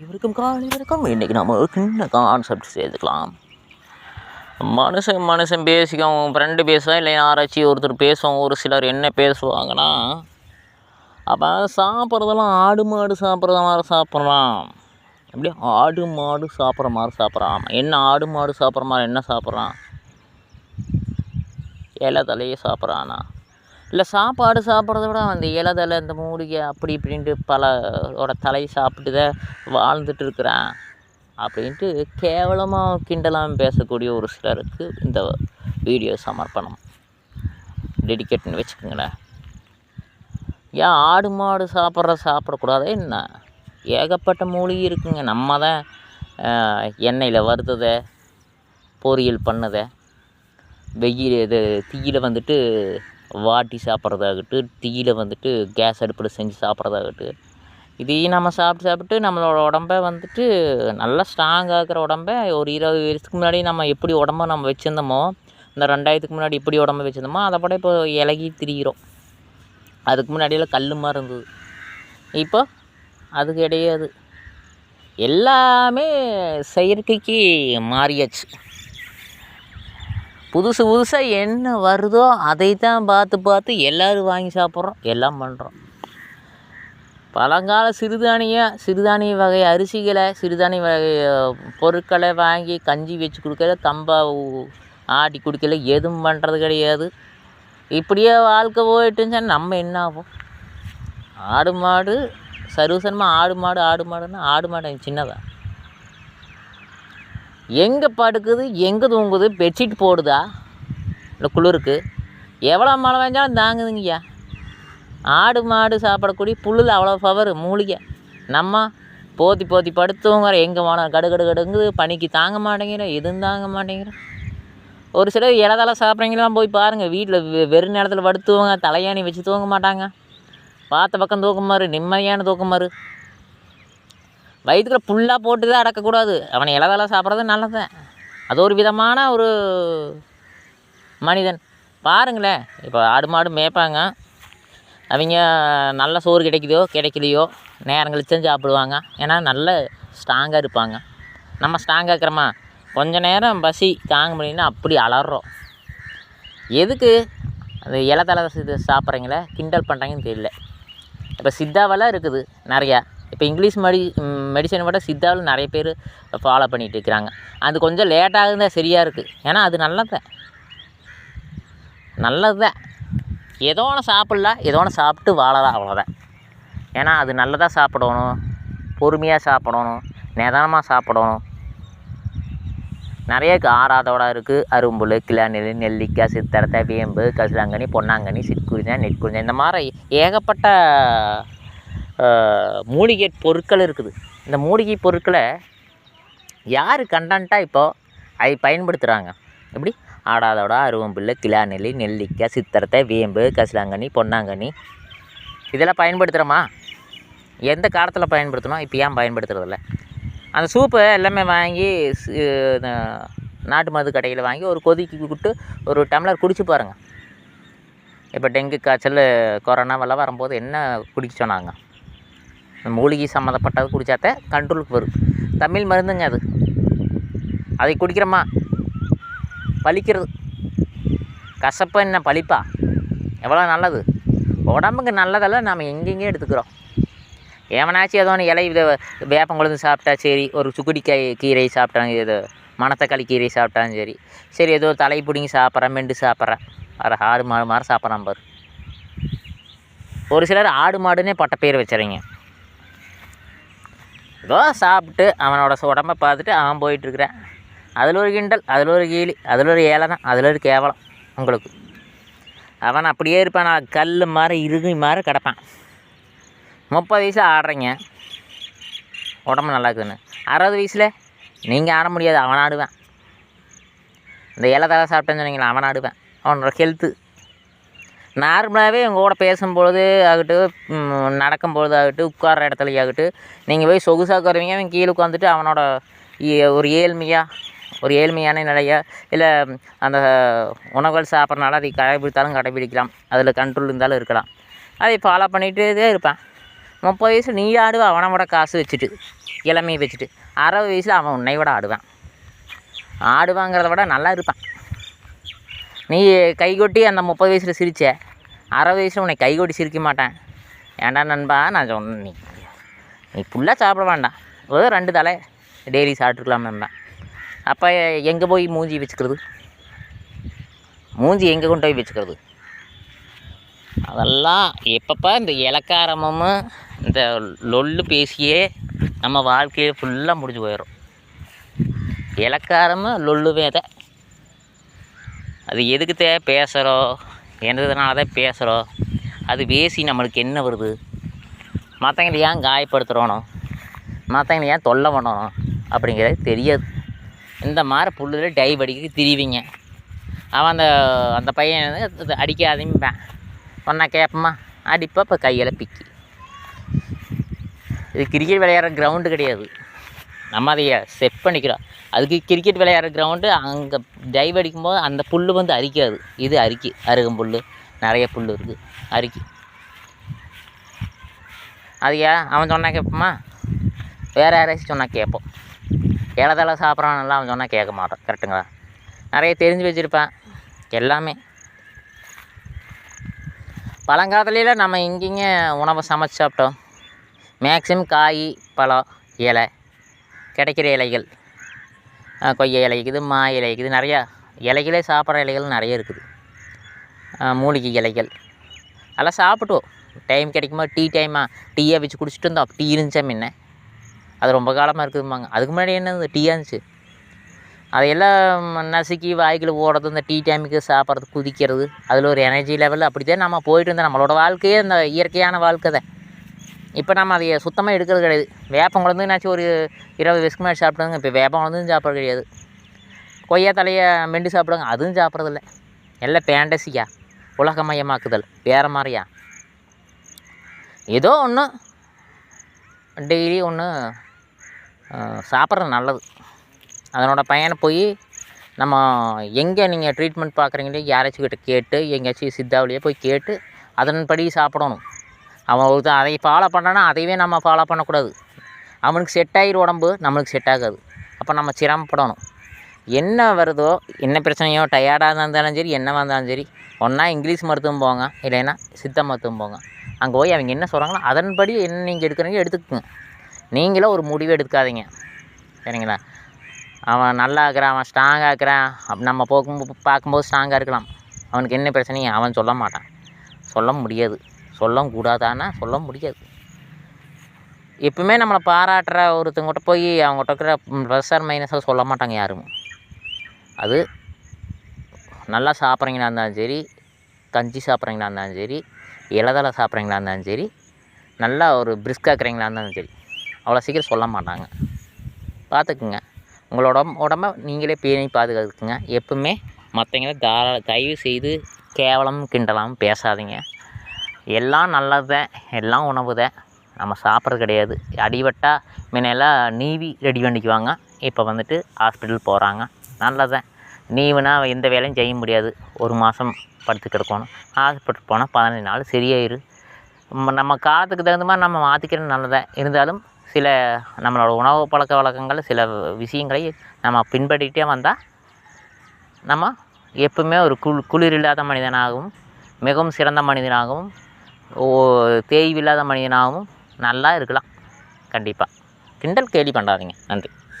இவருக்கும் காலை வணக்கம் இன்றைக்கி நம்ம ஒரு சின்ன கான்செப்ட் சேர்த்துக்கலாம். மனுஷன் மனுஷன் பேசிக்கும் ஃப்ரெண்டு பேசுவான் இல்லை யாராச்சும் ஒருத்தர் பேசுவோம் ஒரு சிலர் என்ன பேசுவாங்கன்னா அப்போ சாப்பிட்றதெல்லாம் ஆடு மாடு சாப்பிட்ற மாதிரி சாப்பிட்றான் எப்படி? ஆடு மாடு சாப்பிட்ற மாதிரி சாப்பிட்றான் என்ன ஆடு மாடு சாப்பிட்ற மாதிரி என்ன சாப்பிட்றான்? இலை தலையே சாப்பிட்றானா? இல்லை சாப்பாடு சாப்பிட்றத விட அந்த இலதலை இந்த மூலிகை அப்படி இப்படின்ட்டு பலோட தலையை சாப்பிட்டு தான் வாழ்ந்துட்டு இருக்கிறான் அப்படின்ட்டு கேவலமாக கிண்டலாக பேசக்கூடிய ஒரு சிலருக்கு இந்த வீடியோ சமர்ப்பணம். டெடிக்கேட்னு வச்சுக்கோங்களேன். ஏன் ஆடு மாடு சாப்பிட்ற சாப்பிடக்கூடாதே என்ன? ஏகப்பட்ட மூலிகை இருக்குங்க. நம்ம தான் எண்ணெயில் வறுத்ததை பொரியல் பண்ணதை வெயில் இது தீயில் வந்துட்டு வாட்டி சாப்பிட்றதாகட்டும் டீயில் வந்துட்டு கேஸ் அடுப்பில் செஞ்சு சாப்பிட்றதாகட்டும். இதையும் நம்ம சாப்பிட்டு சாப்பிட்டு நம்மளோட உடம்ப வந்துட்டு நல்லா ஸ்ட்ராங் ஆகிற உடம்ப ஒரு இருபது வருஷத்துக்கு முன்னாடி நம்ம எப்படி உடம்ப நம்ம வச்சுருந்தோமோ இந்த ரெண்டாயிரத்துக்கு முன்னாடி எப்படி உடம்பு வச்சுருந்தோமோ அதை விட இப்போ இலகி திரிகிறோம் அதுக்கு முன்னாடியெல்லாம் கல் மாதிரி இருந்தது. இப்போ அது கிடையாது. எல்லாமே செயற்கைக்கு மாறியாச்சு. புதுசு புதுசாக என்ன வருதோ அதை தான் பார்த்து பார்த்து எல்லோரும் வாங்கி சாப்பிட்றோம் எல்லாம் பண்ணுறோம் பழங்கால சிறுதானிய சிறுதானிய வகை அரிசிகளை சிறுதானிய வகை பொருட்களை வாங்கி கஞ்சி வச்சு கொடுக்கல தம்பா ஆட்டி குடிக்கல எதுவும் பண்ணுறது கிடையாது. இப்படியே வாழ்க்கை போயிட்டுன்னு நம்ம என்ன ஆகும்? ஆடு மாடு சர்வசனமாக ஆடு மாடு ஆடு மாடுன்னா ஆடு மாடு சின்னதாக எங்கே படுக்குது எங்கே தூங்குது பெட்ஷீட் போடுதா? இல்லை குளிருக்கு. எவ்வளோ மழை பெஞ்சாலும் தாங்குதுங்கய்யா. ஆடு மாடு சாப்பிடக்கூடிய புல்லில் அவ்வளோ பவர் மூலிகை. நம்ம போத்தி போத்தி படுத்து தூங்குற எங்கே போனால் கடு கடு கடுங்குது பனிக்கு தாங்க மாட்டேங்கிறோம் எதுவும் தாங்க மாட்டேங்கிறோம் ஒரு சிலர் இலதலை சாப்பிட்றீங்களாம் போய் பாருங்கள் வீட்டில் வெறும் நேரத்தில் படுத்து தூங்க தலையாணி வச்சு தூங்க மாட்டாங்க. பார்த்த பக்கம் தூக்கமாரு நிம்மதியான தூக்கமாரு வயிற்றுக்குள்ள புல்லாக போட்டு தான் அடக்கக்கூடாது. அவனை இலதலை சாப்பிட்றது நல்லது. அது ஒரு விதமான ஒரு மனிதன். பாருங்களேன் இப்போ ஆடு மாடு மேய்ப்பாங்க. அவங்க நல்ல சோறு கிடைக்குதோ கிடைக்கலையோ நேரம் கழிச்சு சாப்பிடுவாங்க. ஏன்னா நல்ல ஸ்ட்ராங்காக இருப்பாங்க. நம்ம ஸ்ட்ராங்காக இருக்கிறோமா? கொஞ்ச நேரம் பசி தாங்க முடியலன்னா அப்படி அலறோம். எதுக்கு? அந்த இலத்தலை இது சாப்பிட்றீங்களே? கிண்டல் பண்ணுறாங்கன்னு தெரியல. இப்போ சித்தாவெல்லாம் இருக்குது நிறையா. இப்போ இங்கிலீஷ் மெடி மெடிசனை விட சித்தாவில் நிறைய பேர் ஃபாலோ பண்ணிகிட்டு இருக்கிறாங்க அது கொஞ்சம் லேட்டாக இருந்தால் சரியாக இருக்குது ஏன்னா அது நல்லது. நல்லது. தான் ஏதோ ஒன்று சாப்பிட்லாம் ஏதோ ஒன்று சாப்பிட்டு வாழலாம் அவ்வளோதான் ஏன்னா அது நல்லதாக சாப்பிடணும் பொறுமையாக சாப்பிடணும் நிதானமாக சாப்பிடணும். நிறைய ஆறாதோட இருக்குது அரும்புல் கிளாநெல் நெல்லிக்காய் சித்தரத்தை வேம்பு கசிலாங்கனி பொன்னாங்கனி சிற்குறிஞ்சா நெற்குறிஞ்சா இந்த மாதிரி ஏகப்பட்ட மூலிகை பொருட்கள் இருக்குது. இந்த மூலிகை பொருட்களை யார் கண்டன்ட்டாக இப்போது அதை பயன்படுத்துகிறாங்க எப்படி? ஆடாதோட அருவம்பிள்ளை கிளாநெல்லி நெல்லிக்காய் சித்திரத்தை வேம்பு கசிலாங்கனி பொன்னாங்கனி இதெல்லாம் பயன்படுத்துகிறோமா எந்த காலத்தில் பயன்படுத்தணும்? இப்போ ஏன் பயன்படுத்துகிறதில்ல அந்த சூப்பை எல்லாமே வாங்கி நாட்டு மருந்து கடையில் வாங்கி ஒரு கொதிக்கு விட்டு ஒரு டம்ளர் குடிச்சு பாருங்கள் இப்போ டெங்கு காய்ச்சல் கொரோனாவெல்லாம் வரும்போது என்ன குடிக்க சொன்னாங்க? மூலிகை சம்மந்தப்பட்டது குடித்தாத்த கண்ட்ரோலுக்கு வரும். தமிழ் மருந்துங்க அது. அதை குடிக்கிறோமா? பலிக்கிறது கசப்பு என்ன பழிப்பா? எவ்வளோ நல்லது? உடம்புக்கு நல்லதெல்லாம் நாம் எங்கெங்கே எடுத்துக்கிறோம். ஏவனாச்சும் ஏதோ ஒன்று இலை இதை சாப்பிட்டா சரி ஒரு சுக்குடிக்காய் கீரை சாப்பிட்டாங்க இது மணத்தக்காளி கீரை சாப்பிட்டாலும் சரி சரி ஏதோ தலை பிடிங்கி சாப்பிட்றேன் மெண்டு சாப்பிட்றேன். வேறு ஆடு மாடு மாதிரி சாப்பிட்றான் பாரு. ஒரு சிலர் ஆடு மாடுன்னே பட்ட பேர் வச்சுறீங்க. ஏதோ சாப்பிட்டு அவனோட உடம்பை உடம்ப பார்த்துட்டு அவன் போயிட்டுருக்குறான். அதில் ஒரு கிண்டல் அதில் ஒரு கீழி அதில் ஒரு ஏளனம் அதில் ஒரு கேவலம் உங்களுக்கு அவன் அப்படியே இருப்பான் நான் கல் மாதிரி இறுகி மாதிரி கிடப்பான். முப்பது வயசில் ஆடுறீங்க. உடம்பு நல்லா இருக்குதுன்னு அறுபது வயசில் நீங்கள் ஆட முடியாது அவன் ஆடுவேன். இந்த இலை தலை சாப்பிட்டேன்னு சொன்னீங்களா அவன் ஆடுவேன். அவனோட ஹெல்த்து நார்மலாகவே உங்கள் கூட பேசும்பொழுது ஆகட்டும் நடக்கும்பொழுது ஆகட்டும் உட்கார்ற இடத்துல ஆகட்டும் நீங்கள் போய் சொகுசாக உட்காருவீங்க அவன் கீழே உட்காந்துட்டு அவனோட ஒரு ஏழ்மையாக ஒரு ஏழ்மையான நிலையா இல்லை அந்த உணவுகள் சாப்பிட்றனால அதை கடைபிடித்தாலும் கடைபிடிக்கலாம். அதில் கண்ட்ரோல் இருந்தாலும் இருக்கலாம். அதை ஃபாலோ பண்ணிகிட்டே இருப்பான். முப்பது வயசில் நீ ஆடுவ அவனை விட காசு வச்சுட்டு இளமையை வச்சுட்டு. அறுபது வயசில் அவன் உன்னை விட ஆடுவான். ஆடுவாங்கிறத விட நல்லா இருப்பான். நீ கை கொட்டி அந்த முப்பது வயசில் சிரிச்ச? அறுபது வயசில் உன்னை கை கொட்டி சிரிக்க மாட்டேன். ஏண்டா நண்பா நான் சொன்னேன் நீ நீ ஃபுல்லாக சாப்பிட வேண்டாம். ஒரு ரெண்டு தலை. டெய்லி சாப்பிட்டுக்கலாம் நண்பா அப்போ எங்கே போய் மூஞ்சி வச்சுக்கிறது? மூஞ்சி எங்கே கொண்டு போய் வச்சுக்கிறது? அதெல்லாம் எப்பப்போ இந்த இலக்காரமும் இந்த லொல்லு பேசியே நம்ம வாழ்க்கையை ஃபுல்லாக முடிஞ்சு போயிடும் இலக்காரமும் லொல்லுவே தான் அது எதுக்கு தே பேசுகிறோம் என்னதுனால தான் பேசுகிறோம் அது பேசி நம்மளுக்கு என்ன வருது? மற்றவங்களை ஏன் காயப்படுத்துகிறோனோ மற்றவங்களை ஏன் தொல்லை பண்ணணும் அப்படிங்கிறது தெரியாது. இந்த மாதிரி புல்லில் டைவ் அடிக்க திரிவிங்க. அவன் அந்த அந்த பையன் வந்து அடிக்காதீம்பேன் ஒன்றா கேட்போமா அடிப்பா இப்போ கையில் பிக்கி. இது கிரிக்கெட் விளையாடுற கிரவுண்டு கிடையாது. நம்ம அதை செட் பண்ணிக்கிறோம். அதுக்கு கிரிக்கெட் விளையாடுற கிரவுண்டு அங்கே டைவ் அடிக்கும்போது அந்த புல் வந்து அரிக்காது. இது அரிக்கி. அருகம்புல் நிறைய புல் இருக்குது அரிக்கி. அதையா? ஏன் அவன் சொன்னால் கேட்போமா? வேறு யாராச்சும் சொன்னால் கேட்போம். இலதலை சாப்பிட்றான்லாம் அவன் சொன்னால் கேட்க மாட்டான். கரெக்டுங்களா நிறைய தெரிஞ்சு வச்சுருப்பேன். எல்லாமே. பழங்காலத்துலாம் நம்ம இங்கேங்க உணவை சமைச்சு சாப்பிட்டோம். மேக்ஸிமம் காய் பழம் இலை. கிடைக்கிற இலைகள். கொய்யா இலை இருக்குது மா இலை இருக்குது நிறையா இலைகளே சாப்பிட்ற இலைகள் நிறைய இருக்குது. மூலிகை இலைகள். அதெல்லாம் சாப்பிட்டோம். டைம் கிடைக்கும்போது டீ டைமாக டீயை வச்சு குடிச்சிட்டு இருந்தோம். டீ இருந்துச்சா முன்ன? அது ரொம்ப காலமாக இருக்குதும்பாங்க. அதுக்கு முன்னாடி என்னது டீயாக இருந்துச்சு. அதையெல்லாம் நசுக்கி வாய்க்குள்ள ஓடுறது இந்த டீ டைமுக்கு சாப்பிட்றது குதிக்கிறது அதில் ஒரு எனர்ஜி லெவல் அப்படி தான் நம்ம போயிட்டு இருந்தோம். நம்மளோட வாழ்க்கையே இந்த இயற்கையான வாழ்க்கை தான். இப்போ நம்ம அதை சுத்தமாக எடுக்கிறது கிடையாது. வேப்பம் குழந்தைனாச்சும் ஒரு இருபது வயசுக்கு முன்னாடி சாப்பிடுங்க இப்போ வேப்பம் குழந்தையும் சாப்பிட்றது கிடையாது. கொய்யா தலையை மெண்டு சாப்பிடுவாங்க அதுவும் சாப்பிட்றதில்ல. எல்லாம் பேண்டசியா உலகமயமாக்குதல். வேறு மாதிரியா? ஏதோ ஒன்று டெய்லி ஒன்று சாப்பிட்றது நல்லது. அதனோட பயனை போய் நம்ம எங்கே நீங்கள் ட்ரீட்மெண்ட் பார்க்குறீங்களோ? யாராச்சும் கிட்ட கேட்டு எங்கேயாச்சும் சித்தாவிலேயே போய் கேட்டு அதன்படி சாப்பிடணும். அவன் ஒருத்தன் அதை ஃபாலோ பண்ணானா அதையவே நம்ம ஃபாலோ பண்ணக்கூடாது. அவனுக்கு செட் ஆகிடும் உடம்பு நம்மளுக்கு செட் ஆகாது. அப்போ நம்ம சிரமப்படணும். என்ன வருதோ என்ன பிரச்சனையோ டயர்டாக இருந்தாலும் சரி என்னவாக இருந்தாலும் சரி ஒன்றா இங்கிலீஷ் மருத்துவம் போங்க இல்லைன்னா சித்த மருத்துவம் போங்க. அங்கே போய் அவங்க என்ன சொல்கிறாங்களோ அதன்படி என்ன நீங்கள் எடுக்கிறீங்க எடுத்துக்கோங்க. நீங்களும் ஒரு முடிவு எடுக்காதீங்க. சரிங்களா? அவன் நல்லா இருக்கிறான் அவன் ஸ்ட்ராங்காக இருக்கிறான். அப் நம்ம போக்கும் பார்க்கும்போது ஸ்ட்ராங்காக இருக்கலாம். அவனுக்கு என்ன பிரச்சனையும் அவன் சொல்ல மாட்டான். சொல்ல முடியாது. சொல்ல கூடாதானா சொல்ல முடியாது. எப்பவுமே நம்மளை பாராட்டுற ஒருத்தங்கிட்ட போய் அவங்ககிட்ட இருக்கிற ப்ளஸ் ஆர் மைனஸாக சொல்ல மாட்டாங்க யாரும். அது நல்லா சாப்பிட்றீங்களா இருந்தாலும் சரி கஞ்சி சாப்பிட்றீங்களா இருந்தாலும் சரி இலதலை சாப்பிட்றீங்களா இருந்தாலும் சரி நல்லா ஒரு பிரிஸ்காக இருந்தாலும் சரி அவ்வளோ சீக்கிரம் சொல்ல மாட்டாங்க. பார்த்துக்குங்க. உங்களோட உடம்பு உடம்ப நீங்களே பேணி பாதுகாத்துக்குங்க. எப்பவுமே மற்றவங்கள தாரா தயவு செய்து கேவலம் கிண்டலாம் பேசாதீங்க. எல்லாம் நல்லது தான் எல்லாம் உணவு தான். நம்ம சாப்பிட்றது கிடையாது. அடிபட்டால் முன்னெல்லாம் நீவி ரெடி பண்ணிக்குவாங்க. இப்போ வந்துட்டு ஹாஸ்பிட்டல் போகிறாங்க நல்லதான் நீவுனா எந்த வேலையும் செய்ய முடியாது. ஒரு மாதம் படுத்து கிடக்கணும். ஹாஸ்பிட்டல் போனால் பதினஞ்சு நாள் சரியாயிரு நம்ம நம்ம காலத்துக்கு தகுந்த மாதிரி நம்ம மாற்றிக்கிறது நல்லதான் இருந்தாலும் சில நம்மளோட உணவு பழக்க வழக்கங்கள் சில விஷயங்களை நம்ம பின்பற்றிகிட்டே வந்தால் நம்ம எப்பவுமே ஒரு குளிர் இல்லாத மனிதனாகவும் மிகவும் சிறந்த மனிதனாகவும் ஓ தேய்வில்லாத மனிதனாகவும் நல்லா இருக்கலாம். கண்டிப்பாக கிண்டல் கேலி பண்ணாதீங்க நன்றி.